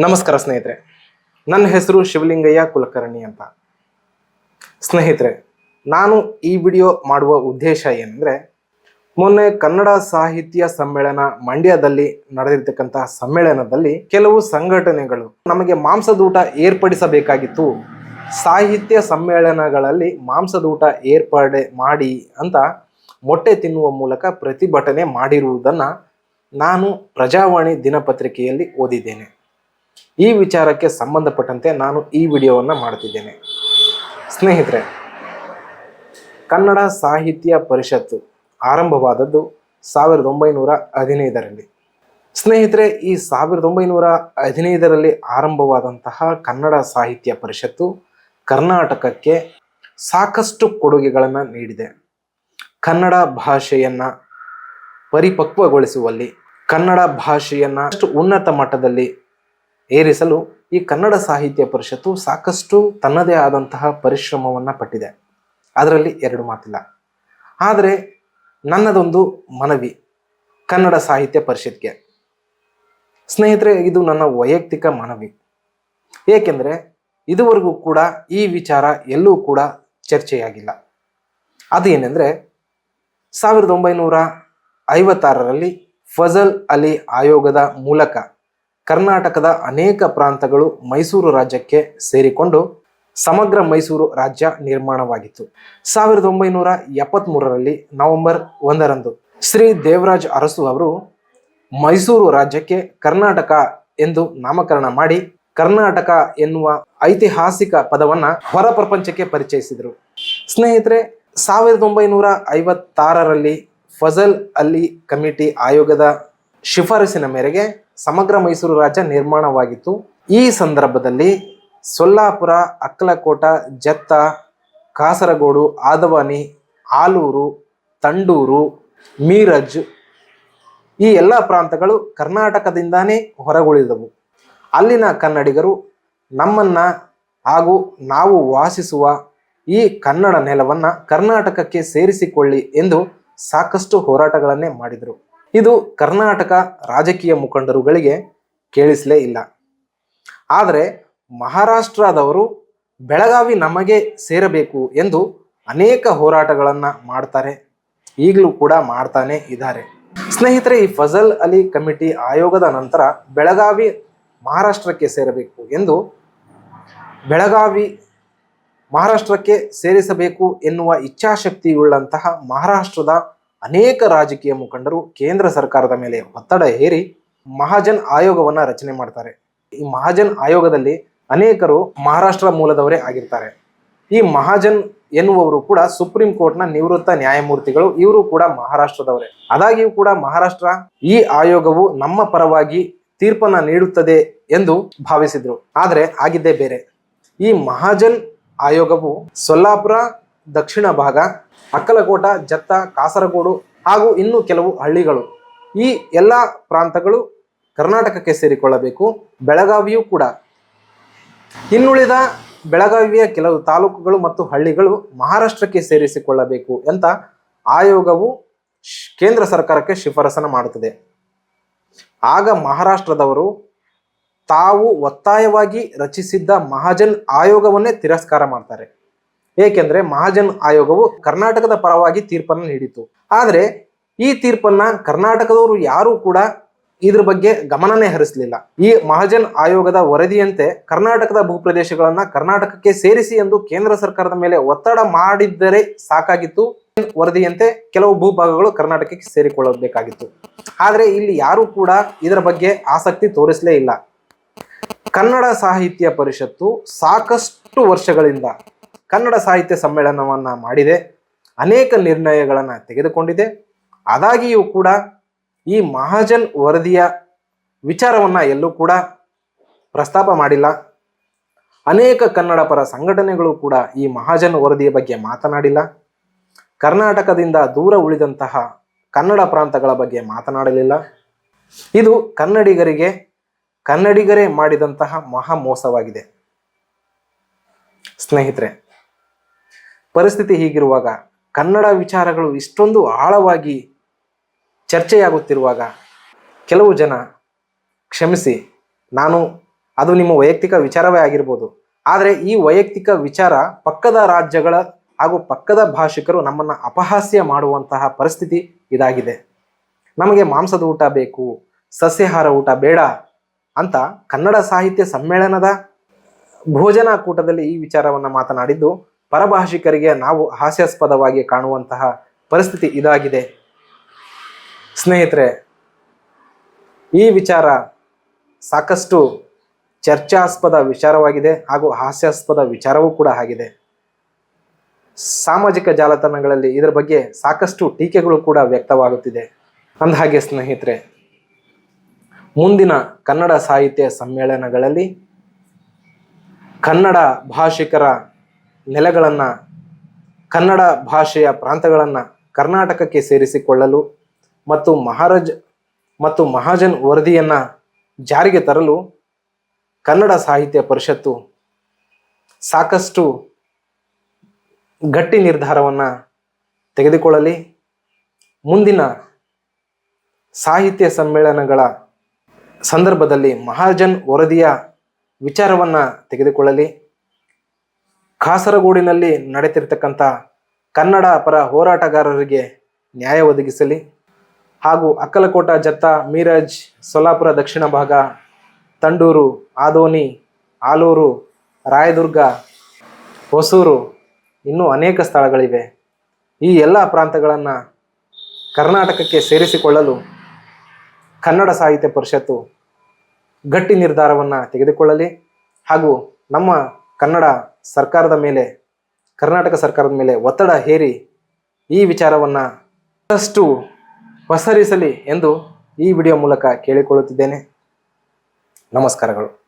ನಮಸ್ಕಾರ ಸ್ನೇಹಿತರೆ. ನನ್ನ ಹೆಸರು ಶಿವಲಿಂಗಯ್ಯ ಕುಲಕರ್ಣಿ ಅಂತ. ಸ್ನೇಹಿತರೆ, ನಾನು ಈ ವಿಡಿಯೋ ಮಾಡುವ ಉದ್ದೇಶ ಏನಂದ್ರೆ, ಮೊನ್ನೆ ಕನ್ನಡ ಸಾಹಿತ್ಯ ಸಮ್ಮೇಳನ ಮಂಡ್ಯದಲ್ಲಿ ನಡೆದಿರ್ತಕ್ಕಂತಹ ಸಮ್ಮೇಳನದಲ್ಲಿ ಕೆಲವು ಸಂಘಟನೆಗಳು ನಮಗೆ ಮಾಂಸದೂಟ ಏರ್ಪಡಿಸಬೇಕಾಗಿತ್ತು. ಸಾಹಿತ್ಯ ಸಮ್ಮೇಳನಗಳಲ್ಲಿ ಮಾಂಸದೂಟ ಏರ್ಪಡೆ ಮಾಡಿ ಅಂತ ಮೊಟ್ಟೆ ತಿನ್ನುವ ಮೂಲಕ ಪ್ರತಿಭಟನೆ ಮಾಡಿರುವುದನ್ನು ನಾನು ಪ್ರಜಾವಾಣಿ ದಿನಪತ್ರಿಕೆಯಲ್ಲಿ ಓದಿದ್ದೇನೆ. ಈ ವಿಚಾರಕ್ಕೆ ಸಂಬಂಧಪಟ್ಟಂತೆ ನಾನು ಈ ವಿಡಿಯೋವನ್ನು ಮಾಡ್ತಿದ್ದೇನೆ. ಸ್ನೇಹಿತರೆ, ಕನ್ನಡ ಸಾಹಿತ್ಯ ಪರಿಷತ್ತು ಆರಂಭವಾದದ್ದು ಸಾವಿರದ ಒಂಬೈನೂರ ಹದಿನೈದರಲ್ಲಿ. ಸ್ನೇಹಿತರೆ, ಈ ಸಾವಿರದ ಒಂಬೈನೂರ ಹದಿನೈದರಲ್ಲಿ ಆರಂಭವಾದಂತಹ ಕನ್ನಡ ಸಾಹಿತ್ಯ ಪರಿಷತ್ತು ಕರ್ನಾಟಕಕ್ಕೆ ಸಾಕಷ್ಟು ಕೊಡುಗೆಗಳನ್ನು ನೀಡಿದೆ. ಕನ್ನಡ ಭಾಷೆಯನ್ನು ಪರಿಪಕ್ವಗೊಳಿಸುವಲ್ಲಿ, ಕನ್ನಡ ಭಾಷೆಯನ್ನು ಅಷ್ಟು ಉನ್ನತ ಮಟ್ಟದಲ್ಲಿ ಏರಿಸಲು ಈ ಕನ್ನಡ ಸಾಹಿತ್ಯ ಪರಿಷತ್ತು ಸಾಕಷ್ಟು ತನ್ನದೇ ಆದಂತಹ ಪರಿಶ್ರಮವನ್ನು ಪಟ್ಟಿದೆ. ಅದರಲ್ಲಿ ಎರಡು ಮಾತಿಲ್ಲ. ಆದರೆ ನನ್ನದೊಂದು ಮನವಿ ಕನ್ನಡ ಸಾಹಿತ್ಯ ಪರಿಷತ್ಗೆ. ಸ್ನೇಹಿತರೆ, ಇದು ನನ್ನ ವೈಯಕ್ತಿಕ ಮನವಿ. ಏಕೆಂದರೆ ಇದುವರೆಗೂ ಕೂಡ ಈ ವಿಚಾರ ಎಲ್ಲೂ ಕೂಡ ಚರ್ಚೆಯಾಗಿಲ್ಲ. ಅದು ಏನೆಂದರೆ, ಸಾವಿರದ ಒಂಬೈನೂರ ಐವತ್ತಾರರಲ್ಲಿ ಫಜಲ್ ಅಲಿ ಆಯೋಗದ ಮೂಲಕ ಕರ್ನಾಟಕದ ಅನೇಕ ಪ್ರಾಂತಗಳು ಮೈಸೂರು ರಾಜ್ಯಕ್ಕೆ ಸೇರಿಕೊಂಡು ಸಮಗ್ರ ಮೈಸೂರು ರಾಜ್ಯ ನಿರ್ಮಾಣವಾಗಿತ್ತು. ಸಾವಿರದ ಒಂಬೈನೂರ ಎಪ್ಪತ್ತ್ಮೂರರಲ್ಲಿ ನವೆಂಬರ್ ಒಂದರಂದು ಶ್ರೀ ದೇವರಾಜ್ ಅರಸು ಅವರು ಮೈಸೂರು ರಾಜ್ಯಕ್ಕೆ ಕರ್ನಾಟಕ ಎಂದು ನಾಮಕರಣ ಮಾಡಿ ಕರ್ನಾಟಕ ಎನ್ನುವ ಐತಿಹಾಸಿಕ ಪದವನ್ನು ಹೊರ ಪ್ರಪಂಚಕ್ಕೆ ಪರಿಚಯಿಸಿದರು. ಸ್ನೇಹಿತರೆ, ಸಾವಿರದ ಒಂಬೈನೂರ ಐವತ್ತಾರರಲ್ಲಿ ಫಜಲ್ ಅಲಿ ಕಮಿಟಿ ಆಯೋಗದ ಶಿಫಾರಸಿನ ಮೇರೆಗೆ ಸಮಗ್ರ ಮೈಸೂರು ರಾಜ್ಯ ನಿರ್ಮಾಣವಾಗಿತ್ತು. ಈ ಸಂದರ್ಭದಲ್ಲಿ ಸೊಲ್ಲಾಪುರ, ಅಕ್ಕಲಕೋಟ, ಜತ್ತ, ಕಾಸರಗೋಡು, ಆದವಾನಿ, ಆಲೂರು, ತಂಡೂರು, ಮೀರಜ್ ಈ ಎಲ್ಲ ಪ್ರಾಂತಗಳು ಕರ್ನಾಟಕದಿಂದಾನೇ ಹೊರಗುಳಿದವು. ಅಲ್ಲಿನ ಕನ್ನಡಿಗರು ನಮ್ಮನ್ನ ಹಾಗೂ ನಾವು ವಾಸಿಸುವ ಈ ಕನ್ನಡ ನೆಲವನ್ನ ಕರ್ನಾಟಕಕ್ಕೆ ಸೇರಿಸಿಕೊಳ್ಳಿ ಎಂದು ಸಾಕಷ್ಟು ಹೋರಾಟಗಳನ್ನೇ ಮಾಡಿದರು. ಇದು ಕರ್ನಾಟಕ ರಾಜಕೀಯ ಮುಖಂಡರುಗಳಿಗೆ ಕೇಳಿಸಲೇ ಇಲ್ಲ. ಆದರೆ ಮಹಾರಾಷ್ಟ್ರದವರು ಬೆಳಗಾವಿ ನಮಗೆ ಸೇರಬೇಕು ಎಂದು ಅನೇಕ ಹೋರಾಟಗಳನ್ನು ಮಾಡ್ತಾರೆ. ಈಗಲೂ ಕೂಡ ಮಾಡ್ತಾನೆ ಇದ್ದಾರೆ. ಸ್ನೇಹಿತರೆ, ಈ ಫಜಲ್ ಅಲಿ ಕಮಿಟಿ ಆಯೋಗದ ನಂತರ ಬೆಳಗಾವಿ ಮಹಾರಾಷ್ಟ್ರಕ್ಕೆ ಸೇರಬೇಕು ಎಂದು ಬೆಳಗಾವಿ ಮಹಾರಾಷ್ಟ್ರಕ್ಕೆ ಸೇರಿಸಬೇಕು ಎನ್ನುವ ಇಚ್ಛಾಶಕ್ತಿಯುಳ್ಳಂತಹ ಮಹಾರಾಷ್ಟ್ರದ ಅನೇಕ ರಾಜಕೀಯ ಮುಖಂಡರು ಕೇಂದ್ರ ಸರ್ಕಾರದ ಮೇಲೆ ಒತ್ತಡ ಹೇರಿ ಮಹಾಜನ್ ಆಯೋಗವನ್ನ ರಚನೆ ಮಾಡ್ತಾರೆ. ಈ ಮಹಾಜನ್ ಆಯೋಗದಲ್ಲಿ ಅನೇಕರು ಮಹಾರಾಷ್ಟ್ರ ಮೂಲದವರೇ ಆಗಿರ್ತಾರೆ. ಈ ಮಹಾಜನ್ ಎನ್ನುವವರು ಕೂಡ ಸುಪ್ರೀಂ ಕೋರ್ಟ್ನ ನಿವೃತ್ತ ನ್ಯಾಯಮೂರ್ತಿಗಳು. ಇವರು ಕೂಡ ಮಹಾರಾಷ್ಟ್ರದವರೇ. ಅದಾಗಿಯೂ ಕೂಡ ಮಹಾರಾಷ್ಟ್ರ ಈ ಆಯೋಗವು ನಮ್ಮ ಪರವಾಗಿ ತೀರ್ಪನ್ನ ನೀಡುತ್ತದೆ ಎಂದು ಭಾವಿಸಿದ್ರು. ಆದರೆ ಆಗಿದ್ದೇ ಬೇರೆ. ಈ ಮಹಾಜನ್ ಆಯೋಗವು ಸೊಲ್ಲಾಪುರ ದಕ್ಷಿಣ ಭಾಗ ಅಕ್ಕಲಕೋಟ, ಜತ್ತ, ಕಾಸರಗೋಡು ಹಾಗೂ ಇನ್ನು ಕೆಲವು ಹಳ್ಳಿಗಳು. ಈ ಎಲ್ಲ ಪ್ರಾಂತಗಳು ಕರ್ನಾಟಕಕ್ಕೆ ಸೇರಿಕೊಳ್ಳಬೇಕು, ಬೆಳಗಾವಿಯೂ ಕೂಡ. ಇನ್ನುಳಿದ ಬೆಳಗಾವಿಯ ಕೆಲವು ತಾಲೂಕುಗಳು ಮತ್ತು ಹಳ್ಳಿಗಳು ಮಹಾರಾಷ್ಟ್ರಕ್ಕೆ ಸೇರಿಸಿಕೊಳ್ಳಬೇಕು ಅಂತ ಆಯೋಗವು ಕೇಂದ್ರ ಸರ್ಕಾರಕ್ಕೆ ಶಿಫಾರಸನ್ನು ಮಾಡುತ್ತದೆ. ಆಗ ಮಹಾರಾಷ್ಟ್ರದವರು ತಾವು ಒತ್ತಾಯವಾಗಿ ರಚಿಸಿದ್ದ ಮಹಾಜನ್ ಆಯೋಗವನ್ನೇ ತಿರಸ್ಕಾರ ಮಾಡ್ತಾರೆ. ಏಕೆಂದ್ರೆ ಮಹಾಜನ್ ಆಯೋಗವು ಕರ್ನಾಟಕದ ಪರವಾಗಿ ತೀರ್ಪನ್ನು ನೀಡಿತು ಆದರೆ ಈ ತೀರ್ಪನ್ನ ಕರ್ನಾಟಕದವರು ಯಾರೂ ಕೂಡ ಇದ್ರ ಬಗ್ಗೆ ಗಮನನೇ ಹರಿಸಲಿಲ್ಲ. ಈ ಮಹಾಜನ್ ಆಯೋಗದ ವರದಿಯಂತೆ ಕರ್ನಾಟಕದ ಭೂಪ್ರದೇಶಗಳನ್ನ ಕರ್ನಾಟಕಕ್ಕೆ ಸೇರಿಸಿ ಎಂದು ಕೇಂದ್ರ ಸರ್ಕಾರದ ಮೇಲೆ ಒತ್ತಡ ಮಾಡಿದ್ದರೆ ಸಾಕಾಗಿತ್ತು. ವರದಿಯಂತೆ ಕೆಲವು ಭೂಭಾಗಗಳು ಕರ್ನಾಟಕಕ್ಕೆ ಸೇರಿಕೊಳ್ಳಬೇಕಾಗಿತ್ತು. ಆದರೆ ಇಲ್ಲಿ ಯಾರೂ ಕೂಡ ಇದರ ಬಗ್ಗೆ ಆಸಕ್ತಿ ತೋರಿಸಲೇ ಇಲ್ಲ. ಕನ್ನಡ ಸಾಹಿತ್ಯ ಪರಿಷತ್ತು ಸಾಕಷ್ಟು ವರ್ಷಗಳಿಂದ ಕನ್ನಡ ಸಾಹಿತ್ಯ ಸಮ್ಮೇಳನವನ್ನ ಮಾಡಿದೆ. ಅನೇಕ ನಿರ್ಣಯಗಳನ್ನು ತೆಗೆದುಕೊಂಡಿದೆ. ಆದಾಗಿಯೂ ಕೂಡ ಈ ಮಹಾಜನ್ ವರದಿಯ ವಿಚಾರವನ್ನ ಎಲ್ಲೂ ಕೂಡ ಪ್ರಸ್ತಾಪ ಮಾಡಿಲ್ಲ. ಅನೇಕ ಕನ್ನಡ ಪರ ಸಂಘಟನೆಗಳು ಕೂಡ ಈ ಮಹಾಜನ್ ವರದಿಯ ಬಗ್ಗೆ ಮಾತನಾಡಿಲ್ಲ. ಕರ್ನಾಟಕದಿಂದ ದೂರ ಉಳಿದಂತಹ ಕನ್ನಡ ಪ್ರಾಂತಗಳ ಬಗ್ಗೆ ಮಾತನಾಡಲಿಲ್ಲ. ಇದು ಕನ್ನಡಿಗರಿಗೆ, ಕನ್ನಡಿಗರೇ ಮಾಡಿದಂತಹ ಮಹಾ ಮೋಸವಾಗಿದೆ. ಸ್ನೇಹಿತರೆ ಪರಿಸ್ಥಿತಿ ಹೀಗಿರುವಾಗ ಕನ್ನಡ ವಿಚಾರಗಳು ಇಷ್ಟೊಂದು ಆಳವಾಗಿ ಚರ್ಚೆಯಾಗುತ್ತಿರುವಾಗ ಕೆಲವು ಜನ ಕ್ಷಮಿಸಿ, ನಾನು, ಅದು ನಿಮ್ಮ ವೈಯಕ್ತಿಕ ವಿಚಾರವೇ ಆಗಿರ್ಬೋದು. ಆದರೆ ಈ ವೈಯಕ್ತಿಕ ವಿಚಾರ ಪಕ್ಕದ ರಾಜ್ಯಗಳ ಹಾಗೂ ಪಕ್ಕದ ಭಾಷಿಕರು ನಮ್ಮನ್ನು ಅಪಹಾಸ್ಯ ಮಾಡುವಂತಹ ಪರಿಸ್ಥಿತಿ ಇದಾಗಿದೆ. ನಮಗೆ ಮಾಂಸದ ಊಟ ಬೇಕು, ಸಸ್ಯಾಹಾರ ಊಟ ಬೇಡ ಅಂತ ಕನ್ನಡ ಸಾಹಿತ್ಯ ಸಮ್ಮೇಳನದ ಭೋಜನ ಕೂಟದಲ್ಲಿ ಈ ವಿಚಾರವನ್ನು ಮಾತನಾಡಿದ್ದು ಪರಭಾಷಿಕರಿಗೆ ನಾವು ಹಾಸ್ಯಾಸ್ಪದವಾಗಿ ಕಾಣುವಂತಹ ಪರಿಸ್ಥಿತಿ ಇದಾಗಿದೆ. ಸ್ನೇಹಿತರೆ, ಈ ವಿಚಾರ ಸಾಕಷ್ಟು ಚರ್ಚಾಸ್ಪದ ವಿಚಾರವಾಗಿದೆ ಹಾಗೂ ಹಾಸ್ಯಾಸ್ಪದ ವಿಚಾರವೂ ಕೂಡ ಆಗಿದೆ. ಸಾಮಾಜಿಕ ಜಾಲತಾಣಗಳಲ್ಲಿ ಇದರ ಬಗ್ಗೆ ಸಾಕಷ್ಟು ಟೀಕೆಗಳು ಕೂಡ ವ್ಯಕ್ತವಾಗುತ್ತಿದೆ. ಅಂದಹಾಗೆ ಸ್ನೇಹಿತರೆ, ಮುಂದಿನ ಕನ್ನಡ ಸಾಹಿತ್ಯ ಸಮ್ಮೇಳನಗಳಲ್ಲಿ ಕನ್ನಡ ಭಾಷಿಕರ ನೆಲೆಗಳನ್ನು, ಕನ್ನಡ ಭಾಷೆಯ ಪ್ರಾಂತಗಳನ್ನು ಕರ್ನಾಟಕಕ್ಕೆ ಸೇರಿಸಿಕೊಳ್ಳಲು ಮತ್ತು ಮಹಾರಾಜ್ ಮತ್ತು ಮಹಾಜನ್ ವರದಿಯನ್ನು ಜಾರಿಗೆ ತರಲು ಕನ್ನಡ ಸಾಹಿತ್ಯ ಪರಿಷತ್ತು ಸಾಕಷ್ಟು ಗಟ್ಟಿ ನಿರ್ಧಾರವನ್ನು ತೆಗೆದುಕೊಳ್ಳಲಿ. ಮುಂದಿನ ಸಾಹಿತ್ಯ ಸಮ್ಮೇಳನಗಳ ಸಂದರ್ಭದಲ್ಲಿ ಮಹಾಜನ್ ವರದಿಯ ವಿಚಾರವನ್ನು ತೆಗೆದುಕೊಳ್ಳಲಿ. ಕಾಸರಗೋಡಿನಲ್ಲಿ ನಡೆತಿರ್ತಕ್ಕಂಥ ಕನ್ನಡ ಪರ ಹೋರಾಟಗಾರರಿಗೆ ನ್ಯಾಯ ಒದಗಿಸಲಿ ಹಾಗೂ ಅಕ್ಕಲಕೋಟ ಜತ್ತ ಮೀರಜ್, ಸೊಲ್ಲಾಪುರ ದಕ್ಷಿಣ ಭಾಗ, ತಂಡೂರು, ಆದೋನಿ, ಆಲೂರು, ರಾಯದುರ್ಗ, ಹೊಸೂರು ಇನ್ನೂ ಅನೇಕ ಸ್ಥಳಗಳಿವೆ. ಈ ಎಲ್ಲ ಪ್ರಾಂತಗಳನ್ನು ಕರ್ನಾಟಕಕ್ಕೆ ಸೇರಿಸಿಕೊಳ್ಳಲು ಕನ್ನಡ ಸಾಹಿತ್ಯ ಪರಿಷತ್ತು ಗಟ್ಟಿ ನಿರ್ಧಾರವನ್ನು ತೆಗೆದುಕೊಳ್ಳಲಿ ಹಾಗೂ ನಮ್ಮ ಕನ್ನಡ ಸರ್ಕಾರದ ಮೇಲೆ, ಕರ್ನಾಟಕ ಸರ್ಕಾರದ ಮೇಲೆ ಒತ್ತಡ ಹೇರಿ ಈ ವಿಚಾರವನ್ನು ಮತ್ತಷ್ಟು ಪಸರಿಸಲಿ ಎಂದು ಈ ವಿಡಿಯೋ ಮೂಲಕ ಕೇಳಿಕೊಳ್ಳುತ್ತಿದ್ದೇನೆ. ನಮಸ್ಕಾರಗಳು.